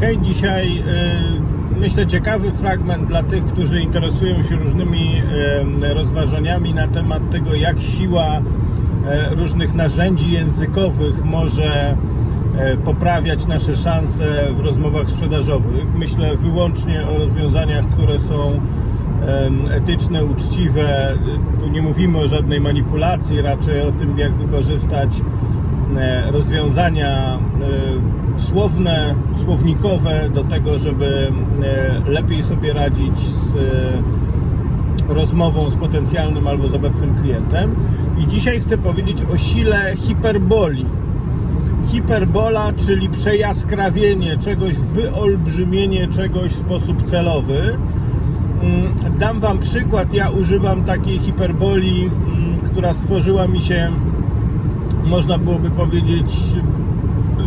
Hej, dzisiaj y, myślę ciekawy fragment dla tych, którzy interesują się różnymi y, rozważaniami na temat tego, jak siła y, różnych narzędzi językowych może poprawiać nasze szanse w rozmowach sprzedażowych. Myślę wyłącznie o rozwiązaniach, które są etyczne, uczciwe. Tu nie mówimy o żadnej manipulacji, raczej o tym, jak wykorzystać rozwiązania e, słowne, słownikowe do tego, żeby e, lepiej sobie radzić z e, rozmową z potencjalnym albo z obecnym klientem. I dzisiaj chcę powiedzieć o sile hiperboli. Hiperbola, czyli przejaskrawienie czegoś, wyolbrzymienie czegoś w sposób celowy. Mm, Dam Wam przykład. Ja używam takiej hiperboli, mm, która stworzyła mi się, można byłoby powiedzieć,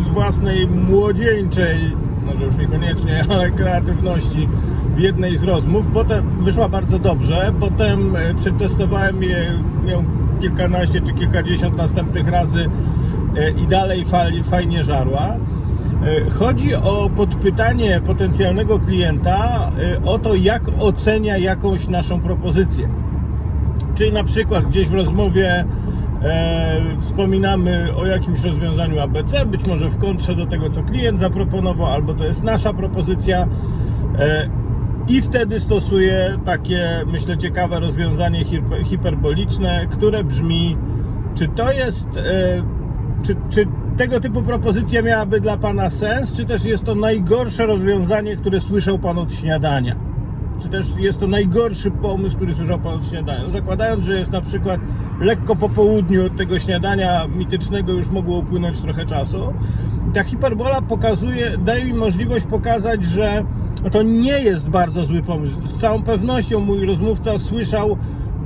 z własnej młodzieńczej, może już niekoniecznie, ale kreatywności w jednej z rozmów. Potem wyszła bardzo dobrze. Potem e, przetestowałem je, ją kilkanaście czy kilkadziesiąt następnych razy e, i dalej fajnie żarła. E, Chodzi o podpytanie potencjalnego klienta o to, jak ocenia jakąś naszą propozycję. Czyli na przykład gdzieś w rozmowie e, wspominamy o jakimś rozwiązaniu ABC, być może w kontrze do tego, co klient zaproponował, albo to jest nasza propozycja. E, I wtedy stosuję takie, myślę, ciekawe rozwiązanie hiper- hiperboliczne, które brzmi: czy to jest, e, czy, czy tego typu propozycja miałaby dla Pana sens, czy też jest to najgorsze rozwiązanie, które słyszał Pan od śniadania? Czy też jest to najgorszy pomysł, który słyszał Pan od śniadania. No, zakładając, że jest na przykład lekko po południu od tego śniadania mitycznego już mogło upłynąć trochę czasu. Ta hiperbola pokazuje, daje mi możliwość pokazać, że to nie jest bardzo zły pomysł. Z całą pewnością mój rozmówca słyszał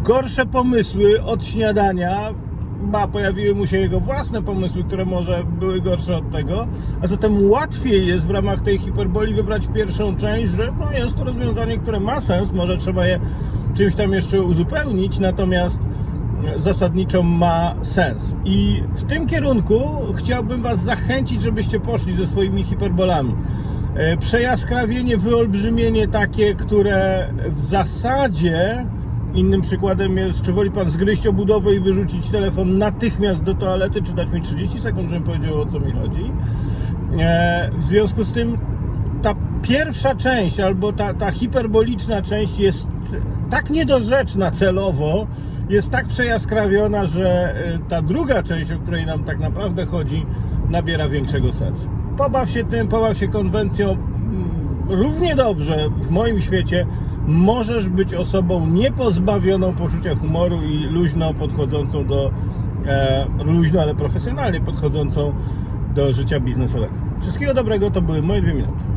gorsze pomysły od śniadania, ba, pojawiły mu się jego własne pomysły, które może były gorsze od tego, a zatem łatwiej jest w ramach tej hiperboli wybrać pierwszą część, że no jest to rozwiązanie, które ma sens, może trzeba je czymś tam jeszcze uzupełnić, natomiast zasadniczo ma sens. I w tym kierunku chciałbym Was zachęcić, żebyście poszli ze swoimi hiperbolami. E, Przejaskrawienie, wyolbrzymienie takie, które w zasadzie Innym przykładem jest, czy woli Pan zgryźć obudowę i wyrzucić telefon natychmiast do toalety, czy dać mi 30 sekund, żebym powiedział o co mi chodzi. E, w związku z tym ta pierwsza część, albo ta, ta hiperboliczna część jest tak niedorzeczna celowo, jest tak przejaskrawiona, że e, ta druga część, o której nam tak naprawdę chodzi, nabiera większego sensu. Pobaw się tym, pobaw się konwencją, mm, równie dobrze w moim świecie możesz być osobą niepozbawioną poczucia humoru i luźno podchodzącą do, e, luźno, ale profesjonalnie podchodzącą do życia biznesowego. Wszystkiego dobrego, to były moje dwie minuty.